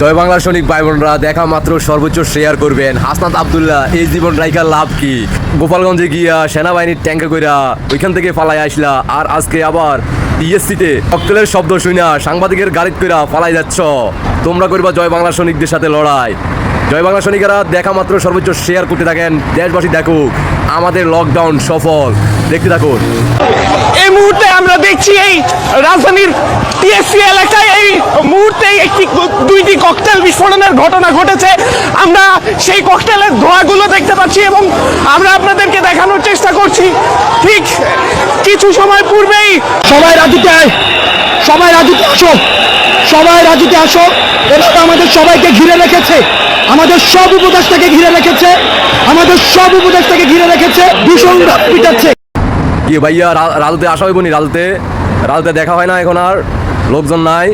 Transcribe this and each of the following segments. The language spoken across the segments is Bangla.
জয় বাংলা সৈনিক ভাই বোনরা দেখা মাত্র সর্বোচ্চ শেয়ার করবেন। হাসনাত আবদুল্লাহ, এই জীবন রাইকার লাভ কি? গোপালগঞ্জে গিয়া সেনাবাহিনীর ট্যাঙ্কে কইরা ওইখান থেকে পালাই আসলা আর আজকে আবার টিএসসিতে ককটেলের শব্দ শুনা সাংবাদিকের গাড়িত কইরা পালাই যাচ্ছ। তোমরা করবা জয় বাংলা সৈনিকদের সাথে লড়াই। জয় বাংলা সৈনিকেরা, দেখা মাত্র সর্বোচ্চ শেয়ার করতে থাকেন। দেশবাসী দেখুক, আমাদের লকডাউন সফল। দেখতে থাকুন। এই মুহূর্তে আমরা দেখছি এই রাজধানীর টিএসসি এলাকায় এই মুহূর্তে একটি দুইটি ককটেল বিস্ফোরণের ঘটনা ঘটেছে। আমরা সেই ককটেলের ধোঁয়াগুলো দেখতে পাচ্ছি এবং আমরা আপনাদেরকে দেখানোর চেষ্টা করছি। ঠিক কিছু সময় পূর্বেই সবাই রাজুতে আয়। সবাই রাজুতে আসো। সবাই রাজুতে আসো। এরা আমাদের সবাইকে ঘিরে রেখেছে। আমাদের সব উপদেশটাকে ঘিরে রেখেছে। আমাদের সব উপদেশটাকে ঘিরে রেখেছে। ভীষণ পিটাচ্ছে। কি ভাইয়া রাজুতে আসা হইব নি রাজুতে রাজুতে দেখা হয় না এখন আর? লোকজন নাই?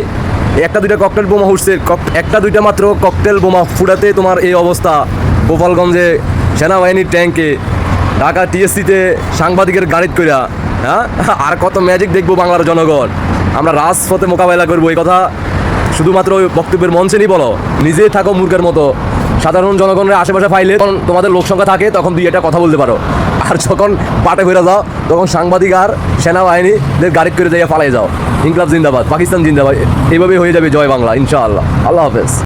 একটা দুইটা ককটেল বোমা উঠছে। একটা দুইটা মাত্র ককটেল বোমা ফুটাতে তোমার এই অবস্থা। গোপালগঞ্জে সেনাবাহিনীর ট্যাঙ্কে ঢাকা টিএসসিতে সাংবাদিকের গাড়িত কইরা হ্যাঁ? আর কত ম্যাজিক দেখব বাংলার জনগণ। আমরা রাজপথে মোকাবেলা করব, এই কথা শুধুমাত্র ওই বক্তব্যের মঞ্চে নিয়ে বলো। নিজেই থাকো মূর্খের মতো। সাধারণ জনগণের আশেপাশে পাইলে তখন তোমাদের লোক সংখ্যা থাকে, তখন দুই একটা কথা বলতে পারো। আর যখন পাটে ফেরে যাও, তখন সাংবাদিক আর সেনাবাহিনীদের গাড়ি করে যাইয়া পালাই যাও। ইনকলাব জিন্দাবাদ, পাকিস্তান জিন্দাবাদ এইভাবেই হয়ে যাবে জয় বাংলা, ইনশাআল্লাহ। আল্লাহ হাফেজ।